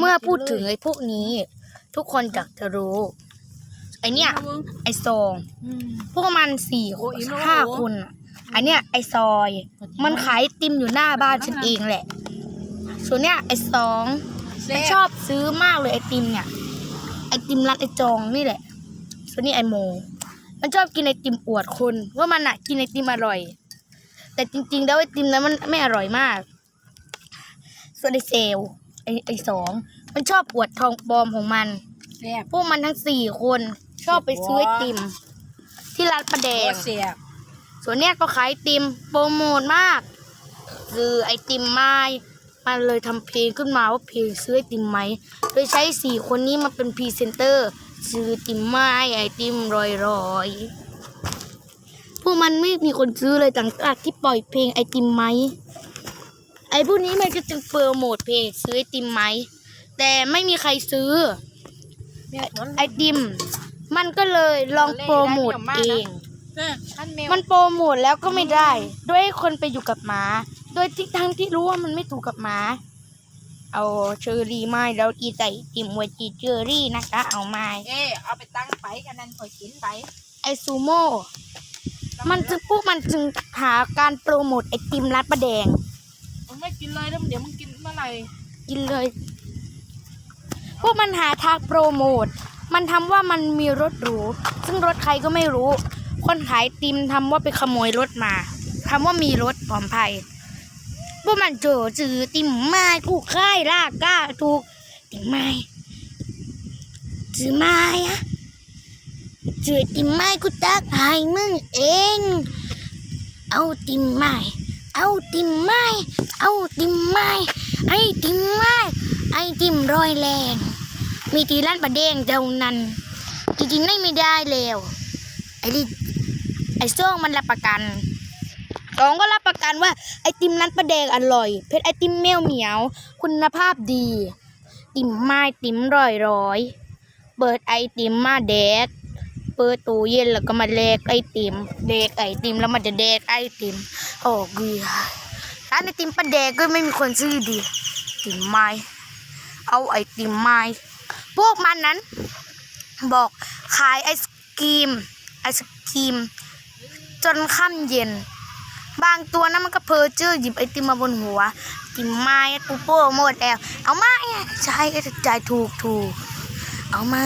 เมื่อพูดถึงไอ้พวกนี้ ทุกคนอยากจะรู้ ไอเนี้ยไอซองอืมพวกมันสี่โอ้ยอีโน่ห้าคนอะอันเนี้ยไอซอย มันขายไอติมอยู่หน้าบ้านฉันเองแหละ ส่วนเนี้ยไอสองมันชอบซื้อมากเลยไอติมเนี่ย ไอติมร้านไอจองนี่แหละ ส่วนนี้ไอโม มันชอบกินไอติมอวดคน ว่ามันอะกินไอติมอร่อย แต่จริงๆแล้วไอติมนั้นมันไม่อร่อยมาก ส่วนไอเซลล ไอไอสองมันชอบอวดทองปลอมของมัน แซ่บ พวกมันทั้งสี่คนชอบไปซื้อไอติม ที่ร้านประแดโอ้งแซ่บส่วนเนี้ยก็ขายไอติมโปรโมทมาก คือไอติมไม้มันเลยทำเพลงขึ้นมาว่าเพลงซื้อไอติมไหม โดยใช้สี่คนนี้มาเป็นพรีเซนเตอร์ซื้อไอติมไม้ไอติมรอยรอยๆพวกมันไม่มีคนซื้อเลยต่างจากที่ปล่อยเพลงไอติมไหม ไอพวกนี้มันก็จะโปรโมทเพลงซื้อไอติมไหม แต่ไม่มีใครซื้อแม่ผลไอติม มันก็เลยลองโปรโมทเองเออท่านแมวมันโปรโมทแล้วก็ไม่ได้ ด้วยให้คนไปอยู่กับหมา โดยที่ทั้งที่รู้ว่ามันไม่ถูกกับหมา เอาเชอรี่ไม้แล้วอีใส่ติมไวจีเชอรี่นะคะ เอาไม้เอ้เอาไปตั้งไปกันนั่นคอยกินไป ไอซูโม่ มันจึงพวกมันจึงหาการโปรโมทไอติมร้านประแดง มึงไม่กินเลยแล้วเดี๋ยวมึงกินเมื่อไหร่กินเลย พวกมันหาทางโปรโมท มันทำว่ามันมีรถหรู ซึ่งรถใครก็ไม่รู้ คนขายติมทำว่าไปขโมยรถมาทำว่ามีรถปลอมภัย พวกมันเจอจือติมไม้กูค่ายลากก้าถูกติมไม้จือไม้อะจือติมไม้กูตักให้มึงเอง เอาติมไม้เอาติมไม้ เอาติมไม้ไอติมไม้ไอติมร้อยแรง มีที่ร้านประเด้งเท่านั้น จริงๆไม่ไม่ได้แล้วไอ้นี่ไอ้ซ่องมันรับประกันสองก็รับประกันว่าไอติมร้านประเดงอร่อย เพชรไอติมแมวเหมียว คุณภาพดี ติมไม้ติมร้อยร้อยเปิดไอติมมาแดกเปิดตู้เย็นแล้วก็มาแลกไอติมแดกไอติมแล้วมันจะแดกไอติมโอ้เกียร้านไอติมประเดกก็ไม่มีคนซื้อดีติมไม้เอาไอติมไม้พวกมันนั้น บอกขายไอศกรีมไอศกรีม จนค่ำเย็น บางตัวนั้นมันก็เพอเจอหยิบไอติมมาบนหัวติมไม้ปูโป้หมดแล้วเอาไหมใช่ก็จะจ่ายถูกถูกเอาไหม